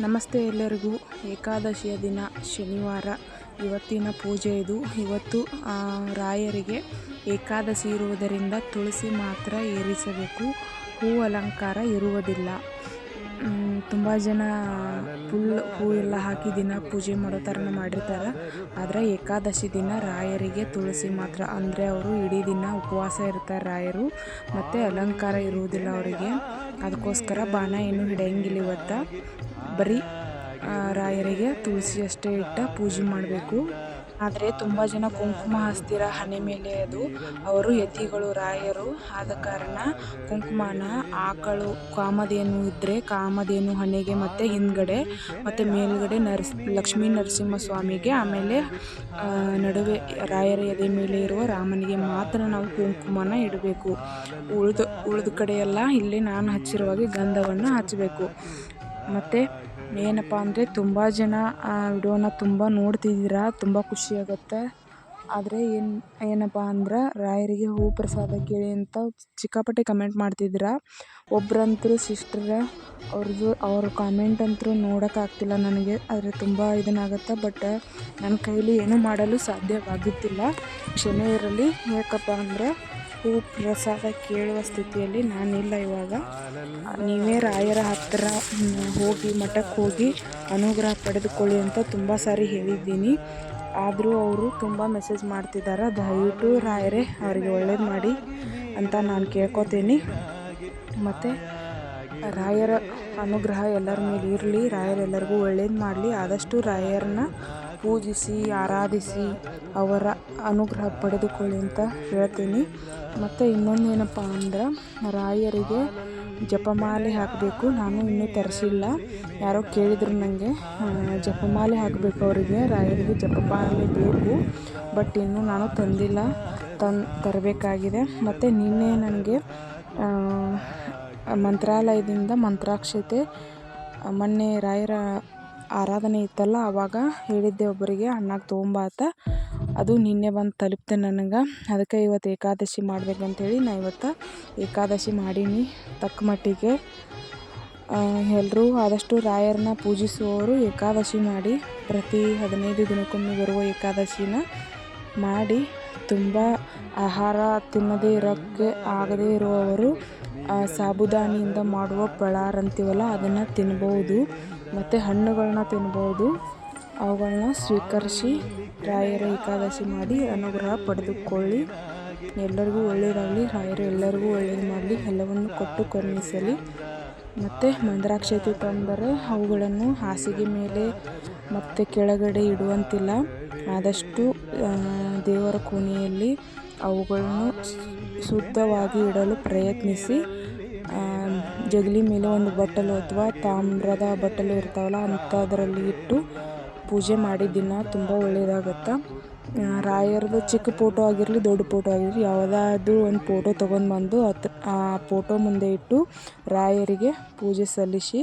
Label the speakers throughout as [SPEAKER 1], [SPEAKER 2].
[SPEAKER 1] ನಮಸ್ತೆ ಎಲ್ಲರಿಗೂ. ಏಕಾದಶಿಯ ದಿನ ಶನಿವಾರ. ಇವತ್ತಿನ ಪೂಜೆ ಇದು. ಇವತ್ತು ರಾಯರಿಗೆ ಏಕಾದಶಿ ಇರುವುದರಿಂದ ತುಳಸಿ ಮಾತ್ರ ಏರಿಸಬೇಕು. ಹೂ ಅಲಂಕಾರ ಇರುವುದಿಲ್ಲ. ತುಂಬ ಜನ ಫುಲ್ ಹೂ ಎಲ್ಲ ಹಾಕಿ ದಿನ ಪೂಜೆ ಮಾಡೋ ಥರನೂ ಮಾಡಿರ್ತಾರೆ. ಆದರೆ ಏಕಾದಶಿ ದಿನ ರಾಯರಿಗೆ ತುಳಸಿ ಮಾತ್ರ. ಅಂದರೆ ಅವರು ಇಡೀ ದಿನ ಉಪವಾಸ ಇರ್ತಾರೆ ರಾಯರು. ಮತ್ತು ಅಲಂಕಾರ ಇರುವುದಿಲ್ಲ ಅವರಿಗೆ. ಅದಕ್ಕೋಸ್ಕರ ಬಾಣ ಏನು ಹಿಡಿಯಂಗಿಲ್ಲ ಇವತ್ತು. ಬರೀ ರಾಯರಿಗೆ ತುಳಸಿ ಅಷ್ಟೇ ಇಟ್ಟ ಪೂಜೆ ಮಾಡಬೇಕು. ಆದರೆ ತುಂಬ ಜನ ಕುಂಕುಮ ಹಚ್ತೀರ ಹಣೆ ಮೇಲೆ ಅದು. ಅವರು ಯತಿಗಳು, ರಾಯರು. ಆದ ಕಾರಣ ಕುಂಕುಮನ ಆಕಳು ಕಾಮಧೇನು ಇದ್ದರೆ ಕಾಮಧೇನು ಹಣೆಗೆ ಮತ್ತು ಹಿಂದ್ಗಡೆ ಮತ್ತು ಮೇಲ್ಗಡೆ ನರಸ್, ಲಕ್ಷ್ಮೀ ನರಸಿಂಹ ಸ್ವಾಮಿಗೆ ಆಮೇಲೆ ನಡುವೆ ರಾಯರ ಎದೆ ಮೇಲೆ ಇರುವ ರಾಮನಿಗೆ ಮಾತ್ರ ನಾವು ಕುಂಕುಮನ ಇಡಬೇಕು. ಉಳಿದ ಉಳಿದ ಕಡೆಯೆಲ್ಲ ಇಲ್ಲಿ ನಾನು ಹಚ್ಚಿರುವಾಗೆ ಗಂಧವನ್ನು ಹಚ್ಚಬೇಕು ಮತ್ತು ಏನಪ್ಪ ಅಂದರೆ ತುಂಬ ಜನ ಆ ವಿಡಿಯೋನ ತುಂಬ ತುಂಬಾ ತುಂಬ ಖುಷಿಯಾಗುತ್ತೆ ಆದರೆ ಏನು, ಏನಪ್ಪ ಅಂದ್ರೆ ರಾಯರಿಗೆ ಹೂ ಪ್ರಸಾದ ಕೇಳಿ ಅಂತ ಸಿಕ್ಕಾಪಟ್ಟೆ ಕಮೆಂಟ್ ಮಾಡ್ತಿದ್ದೀರಾ ಒಬ್ರಂತ್ರು ಸಿಸ್ಟರ್ ಅವ್ರದ್ದು ಅವ್ರ ಕಾಮೆಂಟ್ ಅಂತೂ ನೋಡೋಕ್ಕಾಗ್ತಿಲ್ಲ ನನಗೆ. ಆದರೆ ತುಂಬ ಇದನ್ನಾಗತ್ತೆ ಬಟ್ ನನ್ನ ಕೈಲಿ ಏನೂ ಮಾಡಲು ಸಾಧ್ಯವಾಗುತ್ತಿಲ್ಲ. ಕ್ಷಮೆ ಇರಲಿ. ಯಾಕಪ್ಪ ಅಂದರೆ ಹೂ ಪ್ರಸಾದ ಕೇಳುವ ಸ್ಥಿತಿಯಲ್ಲಿ ನಾನಿಲ್ಲ ಇವಾಗ. ನೀವೇ ರಾಯರ ಹತ್ತಿರ ಹೋಗಿ ಮಠಕ್ಕೆ ಹೋಗಿ ಅನುಗ್ರಹ ಪಡೆದುಕೊಳ್ಳಿ ಅಂತ ತುಂಬ ಸಾರಿ ಹೇಳಿದ್ದೀನಿ. ಆದರೂ ಅವರು ತುಂಬ ಮೆಸೇಜ್ ಮಾಡ್ತಿದ್ದಾರೆ ದಯವಿಟ್ಟು ರಾಯರೇ ಅವರಿಗೆ ಒಳ್ಳೇದು ಮಾಡಿ ಅಂತ ನಾನು ಕೇಳ್ಕೊತೀನಿ. ಮತ್ತು ರಾಯರ ಅನುಗ್ರಹ ಎಲ್ಲರ ಮೇಲೆ ಇರಲಿ ರಾಯರೆಲ್ಲರಿಗೂ ಒಳ್ಳೇದು ಮಾಡಲಿ. ಆದಷ್ಟು ರಾಯರನ್ನ ಪೂಜಿಸಿ, ಆರಾಧಿಸಿ, ಅವರ ಅನುಗ್ರಹ ಪಡೆದುಕೊಳ್ಳಿ ಅಂತ ಹೇಳ್ತೀನಿ. ಮತ್ತು ಇನ್ನೊಂದು ಏನಪ್ಪ ಅಂದ್ರೆ, ರಾಯರಿಗೆ ಜಪಮಾಲೆ ಹಾಕಬೇಕು. ನಾನು ಇನ್ನೂ ತರಿಸಿಲ್ಲ. ಯಾರೋ ಕೇಳಿದ್ರು ನನಗೆ ಜಪಮಾಲೆ ಹಾಕಬೇಕು ಅವರಿಗೆ. ರಾಯರಿಗೆ ಜಪಮಾಲೆ ಬೇಕು. ಬಟ್ ಇನ್ನೂ ನಾನು ತಂದಿಲ್ಲ. ತಂದು ತರಬೇಕಾಗಿದೆ. ಮತ್ತು ನಿನ್ನೆ ನನಗೆ ಮಂತ್ರಾಲಯದಿಂದ ಮಂತ್ರಾಕ್ಷತೆ ಮೊನ್ನೆ ರಾಯರ ಆರಾಧನೆ ಇತ್ತಲ್ಲ ಆವಾಗ ಹೇಳಿದ್ದೆ ಒಬ್ಬರಿಗೆ, ಅಣ್ಣಗೆ ತೊಗೊಂಬಾ ಅಂತ. ಅದು ನಿನ್ನೆ ಬಂದು ತಲುಪ್ತೆ ನನಗೆ. ಅದಕ್ಕೆ ಇವತ್ತು ಏಕಾದಶಿ ಮಾಡ್ಬೇಕಂತೇಳಿ ನಾ ಇವತ್ತು ಏಕಾದಶಿ ಮಾಡೀನಿ. ತಕ್ಕ ಮಟ್ಟಿಗೆ ಎಲ್ಲರೂ ಆದಷ್ಟು ರಾಯರನ್ನ ಪೂಜಿಸುವವರು ಏಕಾದಶಿ ಮಾಡಿ, ಪ್ರತಿ ಹದಿನೈದು ದಿನಕ್ಕೊಮ್ಮೆ ಬರುವ ಏಕಾದಶಿನ ಮಾಡಿ, ತುಂಬ ಆಹಾರ ತಿನ್ನದೇ ಇರೋಕ್ಕೆ ಆಗದೇ ಇರುವವರು ಸಾಬುದಾನಿಯಿಂದ ಮಾಡುವ ಪಳಾರ್ ಅಂತೀವಲ್ಲ ಅದನ್ನು ತಿನ್ಬೋದು. ಮತ್ತು ಹಣ್ಣುಗಳನ್ನ ತಿನ್ಬೋದು. ಅವುಗಳನ್ನ ಸ್ವೀಕರಿಸಿ ರಾಯರ ಏಕಾದಶಿ ಮಾಡಿ ಅನುಗ್ರಹ ಪಡೆದುಕೊಳ್ಳಿ. ಎಲ್ಲರಿಗೂ ಒಳ್ಳೆಯದಾಗಲಿ, ರಾಯರು ಎಲ್ಲರಿಗೂ ಒಳ್ಳೇದು ಮಾಡಲಿ, ಎಲ್ಲವನ್ನು ಕೊಟ್ಟು ಕರುಣಿಸಲಿ. ಮತ್ತು ಮಂದ್ರಾಕ್ಷತೆ ತಂದರೆ, ಅವುಗಳನ್ನು ಹಾಸಿಗೆ ಮೇಲೆ ಮತ್ತು ಕೆಳಗಡೆ ಇಡುವಂತಿಲ್ಲ. ಆದಷ್ಟು ದೇವರ ಕೋಣೆಯಲ್ಲಿ ಅವುಗಳನ್ನು ಶುದ್ಧವಾಗಿ ಇಡಲು ಪ್ರಯತ್ನಿಸಿ ಜಗಲಿ ಮೇಲೆ ಒಂದು ಬಟ್ಟಲು ಅಥವಾ ತಾಮ್ರದ ಬಟ್ಟಲು ಇರ್ತಾವಲ್ಲ, ಅಂಥದ್ರಲ್ಲಿ ಇಟ್ಟು ಪೂಜೆ ಮಾಡಿದ ದಿನ ತುಂಬ ಒಳ್ಳೆಯದಾಗತ್ತೆ. ರಾಯರದು ಚಿಕ್ಕ ಫೋಟೋ ಆಗಿರಲಿ, ದೊಡ್ಡ ಫೋಟೋ ಆಗಿರಲಿ, ಯಾವುದಾದ್ರೂ ಒಂದು ಫೋಟೋ ತೊಗೊಂಡು ಬಂದು ಅತ್, ಆ ಫೋಟೋ ಮುಂದೆ ಇಟ್ಟು ರಾಯರಿಗೆ ಪೂಜೆ ಸಲ್ಲಿಸಿ,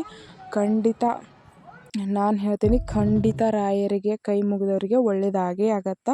[SPEAKER 1] ಖಂಡಿತ ನಾನು ಹೇಳ್ತೀನಿ ಖಂಡಿತ ರಾಯರಿಗೆ ಕೈ ಮುಗಿದವರಿಗೆ ಒಳ್ಳೆಯದಾಗೇ ಆಗತ್ತೆ.